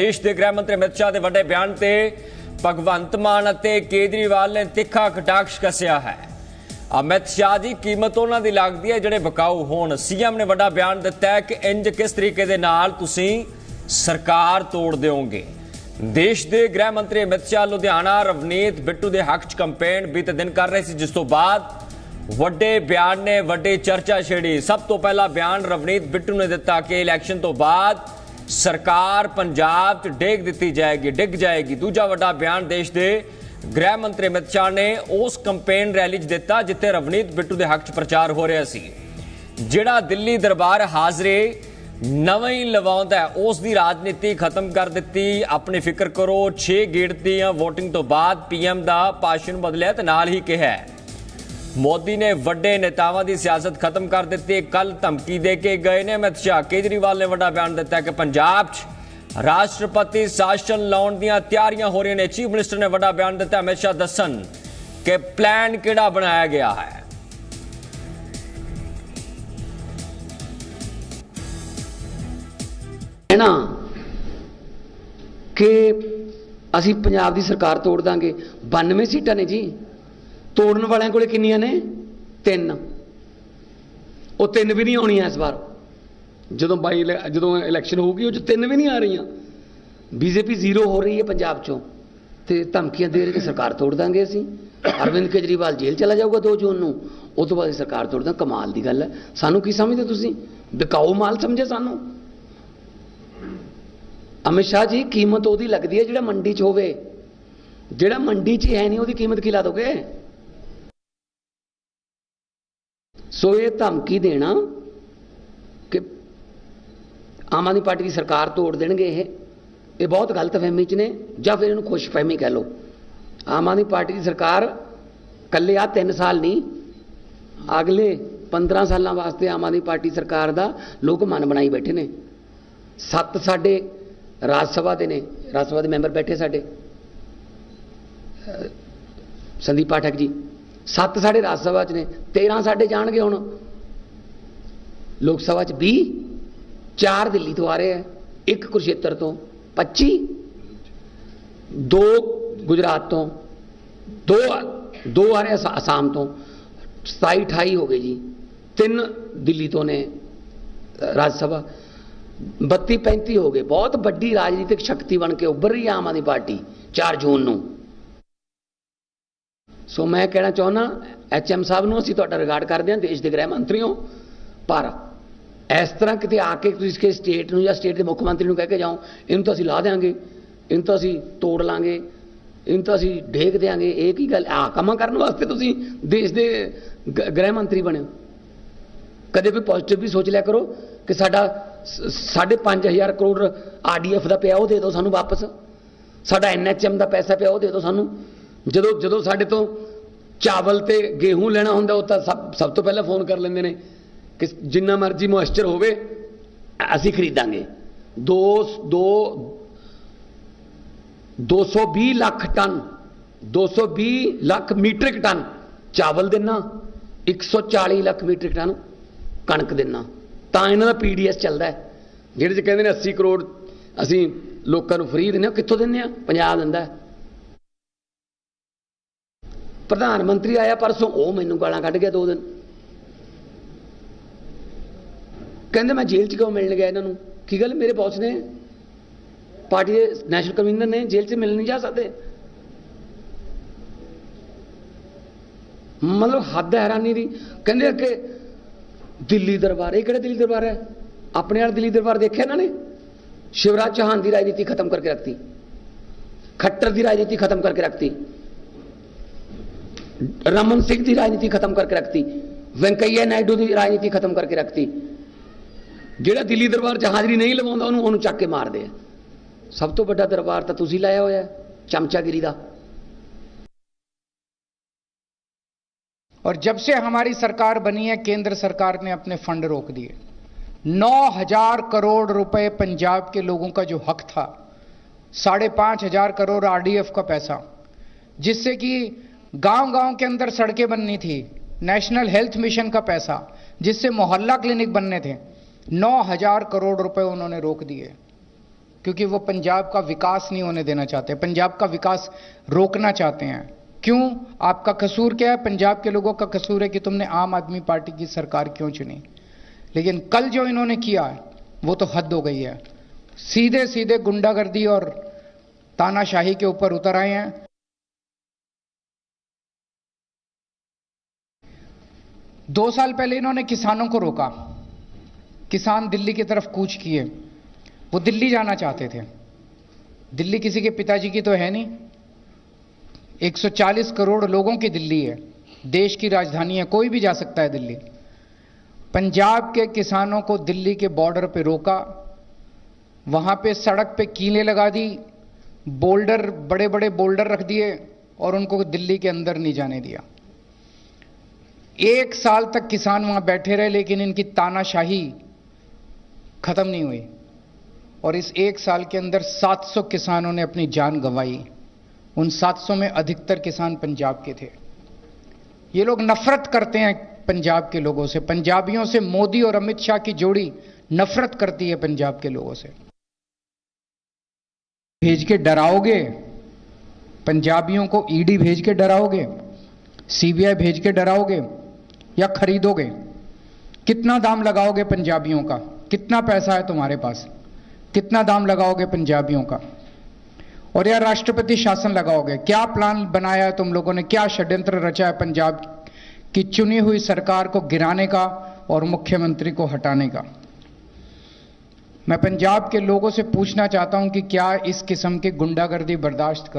ਦੇਸ਼ ਦੇ ਗ੍ਰਹਿ ਮੰਤਰੀ ਅਮਿਤ ਸ਼ਾਹ ਦੇ ਵੱਡੇ ਬਿਆਨ ਤੇ ਭਗਵੰਤ ਮਾਨ ਅਤੇ ਕੇਜਰੀਵਾਲ ਨੇ ਤਿੱਖਾ ਕਟਾਕਸ਼ ਕੱਸਿਆ ਹੈ। ਅਮਿਤ ਸ਼ਾਹ ਦੀ ਕੀਮਤ ਉਹਨਾਂ ਦੀ ਲੱਗਦੀ ਹੈ ਜਿਹੜੇ ਬਕਾਊ ਹੋਣ। ਸੀਐਮ ਨੇ ਵੱਡਾ ਬਿਆਨ ਦਿੱਤਾ ਹੈ ਕਿ ਇੰਜ ਕਿਸ ਤਰੀਕੇ ਦੇ ਨਾਲ ਤੁਸੀਂ ਸਰਕਾਰ ਤੋੜ ਦਿਓਗੇ। ਦੇਸ਼ ਦੇ ਗ੍ਰਹਿ ਮੰਤਰੀ ਅਮਿਤ ਸ਼ਾਹ, ਲੁਧਿਆਣਾ, ਰਵਨੀਤ, ਬਿੱਟੂ ਦੇ ਹੱਕ 'ਚ ਕੰਪੇਨ ਬੀਤੇ ਦਿਨ ਕਰ ਰਹੇ ਸੀ, ਜਿਸ ਤੋਂ ਬਾਅਦ ਵੱਡੇ ਬਿਆਨ ਨੇ ਵੱਡੀ ਚਰਚਾ ਛੇੜੀ। ਸਭ ਤੋਂ ਪਹਿਲਾ ਬਿਆਨ ਰਵਨੀਤ ਬਿੱਟੂ ਨੇ ਦਿੱਤਾ ਕਿ ਇਲੈਕਸ਼ਨ ਤੋਂ ਬਾਅਦ ਸਰਕਾਰ ਪੰਜਾਬ 'ਚ ਡੇਗ ਦਿੱਤੀ ਜਾਏਗੀ, ਡਿੱਗ ਜਾਏਗੀ। ਦੂਜਾ ਵੱਡਾ ਬਿਆਨ ਦੇਸ਼ ਦੇ ਗ੍ਰਹਿ ਮੰਤਰੀ ਅਮਿਤ ਸ਼ਾਹ ਨੇ ਉਸ ਕੰਪੇਨ ਰੈਲੀ 'ਚ ਦਿੱਤਾ, ਜਿੱਥੇ ਰਵਨੀਤ ਬਿੱਟੂ ਦੇ ਹੱਕ 'ਚ ਪ੍ਰਚਾਰ ਹੋ ਰਿਹਾ ਸੀ। ਜਿਹੜਾ ਦਿੱਲੀ ਦਰਬਾਰ ਹਾਜ਼ਰੇ ਨਵਾਂ ਹੀ ਲਵਾਉਂਦਾ ਉਸ ਦੀ ਰਾਜਨੀਤੀ ਖਤਮ ਕਰ ਦਿੱਤੀ। ਆਪਣੀ ਫਿਕਰ ਕਰੋ 6 ਗੇੜ ਦੀਆਂ VOTING ਤੋਂ ਬਾਅਦ ਪੀਐਮ ਦਾ ਭਾਸ਼ਣ ਬਦਲਿਆ ਤੇ ਨਾਲ ਹੀ ਕਿਹਾ ਮੋਦੀ ਨੇ ਵੱਡੇ ਨੇਤਾਵਾਂ ਦੀ ਸਿਆਸਤ ਖਤਮ ਕਰ ਦਿੱਤੀ। ਕੱਲ ਧਮਕੀ ਦੇ ਕੇ ਗਏ ਨੇ ਅਮਿਤ ਸ਼ਾਹ। ਕੇਜਰੀਵਾਲ ਨੇ ਵੱਡਾ ਬਿਆਨ ਦਿੱਤਾ ਕਿ ਪੰਜਾਬ 'ਚ ਰਾਸ਼ਟਰਪਤੀ ਸ਼ਾਸਨ ਲਾਉਣ ਦੀਆਂ ਤਿਆਰੀਆਂ ਹੋ ਰਹੀਆਂ ਨੇ। ਚੀਫ ਮਿਨਿਸਟਰ ਨੇ ਵੱਡਾ ਬਿਆਨ ਦਿੱਤਾ। ਅਮਿਤ ਸ਼ਾਹ ਦੱਸਣ ਕਿ ਪਲਾਨ ਕਿਹੜਾ ਬਣਾਇਆ ਗਿਆ ਹੈ। ਹੈ ਨਾ ਕਿ ਅਸੀਂ ਪੰਜਾਬ ਦੀ ਸਰਕਾਰ ਤੋੜ ਦਾਂਗੇ। 92 ਸੀਟਾਂ ਨੇ ਜੀ। ਤੋੜਨ ਵਾਲਿਆਂ ਕੋਲੇ ਕਿੰਨੀਆਂ ਨੇ? ਤਿੰਨ। ਉਹ ਤਿੰਨ ਵੀ ਨਹੀਂ ਆਉਣੀਆਂ ਇਸ ਵਾਰ। ਜਦੋਂ ਬਾਈ ਇਲੈ- ਜਦੋਂ ਇਲੈਕਸ਼ਨ ਹੋਊਗੀ, ਉਹ ਚ ਤਿੰਨ ਵੀ ਨਹੀਂ ਆ ਰਹੀਆਂ। ਬੀਜੇਪੀ ਜ਼ੀਰੋ ਹੋ ਰਹੀ ਹੈ ਪੰਜਾਬ ਚੋਂ। ਤੇ ਧਮਕੀਆਂ ਦੇ ਰਹੀ ਕਿ ਸਰਕਾਰ ਤੋੜ ਦਾਂਗੇ ਅਸੀਂ। ਅਰਵਿੰਦ ਕੇਜਰੀਵਾਲ ਜੇਲ੍ਹ ਚਲਾ ਜਾਊਗਾ 2 ਜੂਨ ਨੂੰ। ਉਸ ਤੋਂ ਬਾਅਦ ਅਸੀਂ ਸਰਕਾਰ ਤੋੜ ਦਾਂ ਕਮਾਲ ਦੀ ਗੱਲ ਹੈ। ਸਾਨੂੰ ਕੀ ਸਮਝਦੇ ਤੁਸੀਂ? ਵਿਕਾਊ ਮਾਲ ਸਮਝੇ ਸਾਨੂੰ? ਅਮਿਤ ਸ਼ਾਹ ਜੀ, ਕੀਮਤ ਉਹਦੀ ਲੱਗਦੀ ਹੈ ਜਿਹੜਾ ਮੰਡੀ 'ਚ ਹੋਵੇ। ਜਿਹੜਾ ਮੰਡੀ 'ਚ ਹੈ ਨਹੀਂ, ਉਹਦੀ ਕੀਮਤ ਕੀ ਲਾ ਦੋਗੇ? ਸੋ ਇਹ ਧਮਕੀ ਦੇਣਾ ਕਿ ਆਮ ਆਦਮੀ ਪਾਰਟੀ ਦੀ ਸਰਕਾਰ ਤੋੜ ਦੇਣਗੇ ਇਹ। ਇਹ ਬਹੁਤ ਗਲਤ ਫਹਿਮੀ 'ਚ ਨੇ, ਜਾਂ ਫਿਰ ਇਹਨੂੰ ਖੁਸ਼ ਫਹਿਮੀ ਕਹਿ ਲਓ। ਆਮ ਆਦਮੀ ਪਾਰਟੀ ਦੀ ਸਰਕਾਰ ਕੱਲੇ ਆ 3 ਸਾਲ ਨਹੀਂ, ਅਗਲੇ 15 ਸਾਲਾਂ ਵਾਸਤੇ ਆਮ ਆਦਮੀ ਪਾਰਟੀ ਸਰਕਾਰ ਦਾ ਲੋਕ ਮਨ ਬਣਾਈ ਬੈਠੇ ਨੇ। ਸੱਤ ਸਾਡੇ ਰਾਜ ਸਭਾ ਦੇ ਨੇ, ਰਾਜ ਸਭਾ ਦੇ ਮੈਂਬਰ ਬੈਠੇ ਸਾਡੇ। ਸੰਦੀਪ ਪਾਠਕ ਜੀ। ਸੱਤ ਸਾਡੇ ਰਾਜ ਸਭਾ 'ਚ ਨੇ 13 ਸਾਡੇ ਜਾਣਗੇ ਹੁਣ। ਲੋਕ ਸਭਾ 'ਚ 20 ਚਾਰ ਦਿੱਲੀ ਤੋਂ ਆ ਰਹੇ ਆ, ਇੱਕ ਕੁਰਸ਼ੇਤਰ ਤੋਂ 25 ਦੋ ਗੁਜਰਾਤ ਤੋਂ, ਦੋ ਦੋ ਆ ਰਹੇ ਅਸਾ- ਅਸਾਮ ਤੋਂ। 27 28 ਹੋ ਗਏ ਜੀ, ਤਿੰਨ ਦਿੱਲੀ ਤੋਂ ਨੇ ਰਾਜ ਸਭਾ। 32 35 ਹੋ ਗਏ, ਬਹੁਤ ਵੱਡੀ ਰਾਜਨੀਤਿਕ ਸ਼ਕਤੀ ਬਣ ਕੇ ਉੱਭਰ ਰਹੀ ਹੈ ਆਮ ਆਦਮੀ ਪਾਰਟੀ 4 ਜੂਨ ਨੂੰ। ਸੋ ਮੈਂ ਕਹਿਣਾ ਚਾਹੁੰਦਾ ਐਚਐਮ ਸਾਹਿਬ ਨੂੰ ਅਸੀਂ ਤੁਹਾਡਾ ਰਿਗਾਰਡ ਕਰਦੇ ਹਾਂ, ਦੇਸ਼ ਦੇ ਗ੍ਰਹਿ ਮੰਤਰੀ ਹੋ ਪਰ ਇਸ ਤਰ੍ਹਾਂ ਕਿਤੇ ਆ ਕੇ ਤੁਸੀਂ ਕਿਸੇ ਸਟੇਟ ਨੂੰ ਜਾਂ ਸਟੇਟ ਦੇ ਮੁੱਖ ਮੰਤਰੀ ਨੂੰ ਕਹਿ ਕੇ ਜਾਓ, ਇਹਨੂੰ ਤਾਂ ਅਸੀਂ ਲਾ ਦੇਾਂਗੇ ਇਹਨੂੰ ਤਾਂ ਅਸੀਂ ਤੋੜ ਲਾਂਗੇ, ਇਹਨੂੰ ਤਾਂ ਅਸੀਂ ਢੇਕ ਦੇਾਂਗੇ ਇਹ ਕੀ ਗੱਲ ਆ ਕੰਮਾਂ ਕਰਨ ਵਾਸਤੇ ਤੁਸੀਂ ਦੇਸ਼ ਦੇ ਗ- ਗ੍ਰਹਿ ਮੰਤਰੀ ਬਣੇ ਕਦੇ ਵੀ ਪੋਜ਼ਿਟਿਵ ਵੀ ਸੋਚ ਲਿਆ ਕਰੋ ਕਿ ਸਾਡਾ 5.5000 ਕਰੋੜ ਆਰਡੀਐਫ ਦਾ ਪਿਆ, ਉਹ ਦੇ ਦਿਓ ਸਾਨੂੰ ਵਾਪਸ। ਸਾਡਾ ਐਨਐਚਐਮ ਦਾ ਪੈਸਾ ਪਿਆ, ਉਹ ਦੇ ਦਿਓ ਸਾਨੂੰ। ਜਦੋਂ ਜਦੋਂ ਸਾਡੇ ਤੋਂ ਚਾਵਲ ਤੇ ਗੇਹੂੰ ਲੈਣਾ ਹੁੰਦਾ, ਉਹ ਤਾਂ ਸਭ ਸਭ ਤੋਂ ਪਹਿਲਾਂ ਫੋਨ ਕਰ ਲੈਂਦੇ ਨੇ ਕਿ ਜਿੰਨਾ ਮਰਜ਼ੀ ਮੋਇਸਚਰ ਹੋਵੇ, ਅਸੀਂ ਖਰੀਦਾਂਗੇ। ਦੋ ਦੋ 220 lakh ton 220 lakh metric ton ਚਾਵਲ ਦੇਣਾ 140 ਲੱਖ ਮੀਟ੍ਰਿਕ ਟਨ ਕਣਕ ਦੇਣਾ ਤਾਂ ਇਹਨਾਂ ਦਾ ਪੀਡੀਐਸ ਚੱਲਦਾ ਹੈ। ਜਿਹੜੇ ਚ ਕਹਿੰਦੇ ਨੇ 80 ਕਰੋੜ ਅਸੀਂ ਲੋਕਾਂ ਨੂੰ ਫ੍ਰੀ ਦਿੰਦੇ ਹਾਂ ਕਿੱਥੋਂ ਦਿੰਦੇ ਆ? ਪੰਜਾਬ ਦਿੰਦਾ ਹੈ। ਪ੍ਰਧਾਨ ਮੰਤਰੀ ਆਇਆ ਪਰਸੋਂ, ਉਹ ਮੈਨੂੰ ਗਾਲਾਂ ਕੱਢ ਗਿਆ ਦੋ ਦਿਨ। ਕਹਿੰਦੇ ਮੈਂ ਜੇਲ੍ਹ 'ਚ ਕਿਉਂ ਮਿਲਣ ਗਿਆ ਇਹਨਾਂ ਨੂੰ? ਕੀ ਗੱਲ ਮੇਰੇ ਬੌਸ ਨੇ? ਪਾਰਟੀ ਦੇ ਨੈਸ਼ਨਲ ਕਨਵੀਨਰ ਨੇ, ਜੇਲ੍ਹ 'ਚ ਮਿਲਣ ਨਹੀਂ ਜਾ ਸਕਦੇ। ਮਤਲਬ ਹੱਦ ਹੈਰਾਨੀ ਦੀ। ਕਹਿੰਦੇ ਕਿ ਦਿੱਲੀ ਦਰਬਾਰ, ਇਹ ਕਿਹੜਾ ਦਿੱਲੀ ਦਰਬਾਰ ਹੈ? ਆਪਣੇ ਵਾਲਾ ਦਿੱਲੀ ਦਰਬਾਰ ਦੇਖਿਆ ਇਹਨਾਂ ਨੇ? ਸ਼ਿਵਰਾਜ ਚੌਹਾਨ ਦੀ ਰਾਜਨੀਤੀ ਖਤਮ ਕਰਕੇ ਰੱਖਤੀ। ਖੱਟਰ ਦੀ ਰਾਜਨੀਤੀ ਖਤਮ ਕਰਕੇ ਰੱਖਤੀ। ਰਮਨ ਸਿੰਘ ਦੀ ਰਾਜਨੀਤੀ ਖਤਮ ਕਰਕੇ ਰੱਖਤੀ ਵੈਂਕਈਆ ਨਾਇਡੂ ਦੀ ਰਾਜਨੀਤੀ ਖਤਮ ਕਰਕੇ ਰੱਖਤੀ ਜਿਹੜਾ ਦਿੱਲੀ ਦਰਬਾਰ 'ਚ ਹਾਜ਼ਰੀ ਨਹੀਂ ਲਵਾਉਂਦਾ ਉਹਨੂੰ ਉਹਨੂੰ ਚੱਕ ਕੇ ਮਾਰਦੇ ਆ ਸਭ ਤੋਂ ਵੱਡਾ ਦਰਬਾਰ ਤਾਂ ਤੁਸੀਂ ਲਾਇਆ ਹੋਇਆ ਹੈ, ਚਮਚਾਗਿਰੀ ਦਾ और जब से हमारी सरकार बनी है केंद्र सरकार ने अपने फंड रोक दिए नौ हजार करोड़ रुपए पंजाब के लोगों का जो हक था साढ़े पांच हजार करोड़ आरडीएफ का पैसा जिससे कि गाँव गाँव के अंदर सड़कें बननी थी। नेशनल हेल्थ मिशन का पैसा, जिससे मोहल्ला क्लिनिक बनने थे। नौ हज़ार करोड़ रुपए उन्होंने रोक दिए। क्योंकि वो पंजाब का विकास नहीं होने देना चाहते। पंजाब का विकास रोकना चाहते हैं। क्यों? आपका कसूर क्या है? पंजाब के लोगों का कसूर है कि तुमने आम आदमी पार्टी की सरकार क्यों चुनी? लेकिन कल जो इन्होंने किया वो तो हद हो गई है। सीधे सीधे गुंडागर्दी और तानाशाही के ऊपर उतर आए हैं। दो साल पहले इन्होंने किसानों को रोका। किसान दिल्ली की तरफ़ कूच किए। वो दिल्ली जाना चाहते थे। दिल्ली किसी के पिताजी की तो है नहीं। 140 करोड़ लोगों की दिल्ली है। देश की राजधानी है। कोई भी जा सकता है दिल्ली। पंजाब के किसानों को दिल्ली के बॉर्डर पे रोका। वहाँ पे सड़क पे कीलें लगा दी। बोल्डर बड़े बड़े बोल्डर रख दिए और उनको दिल्ली के अंदर नहीं जाने दिया। एक साल तक किसान वहाँ बैठे रहे, लेकिन इनकी तानाशाही खत्म नहीं हुई। और इस एक साल के अंदर 700 किसानों ने अपनी जान गंवाई। उन 700 में अधिकतर किसान पंजाब के थे। ये लोग नफरत करते हैं पंजाब के लोगों से। पंजाबियों से मोदी और अमित शाह की जोड़ी नफरत करती है पंजाब के लोगों से। भेज के डराओगे? पंजाबियों को ईडी भेज के डराओगे? सीबीआई भेज के डराओगे? या खरीदोगे? कितना दाम लगाओगे पंजाबियों का? कितना पैसा है तुम्हारे पास? कितना दाम लगाओगे पंजाबियों का? और या राष्ट्रपति शासन लगाओगे? क्या प्लान बनाया है तुम लोगों ने? क्या षड्यंत्र रचा है पंजाब की? चुनी हुई सरकार को गिराने का और मुख्यमंत्री को हटाने का? मैं पंजाब के लोगों से पूछना चाहता हूँ कि क्या इस किस्म की गुंडागर्दी बर्दाश्त कर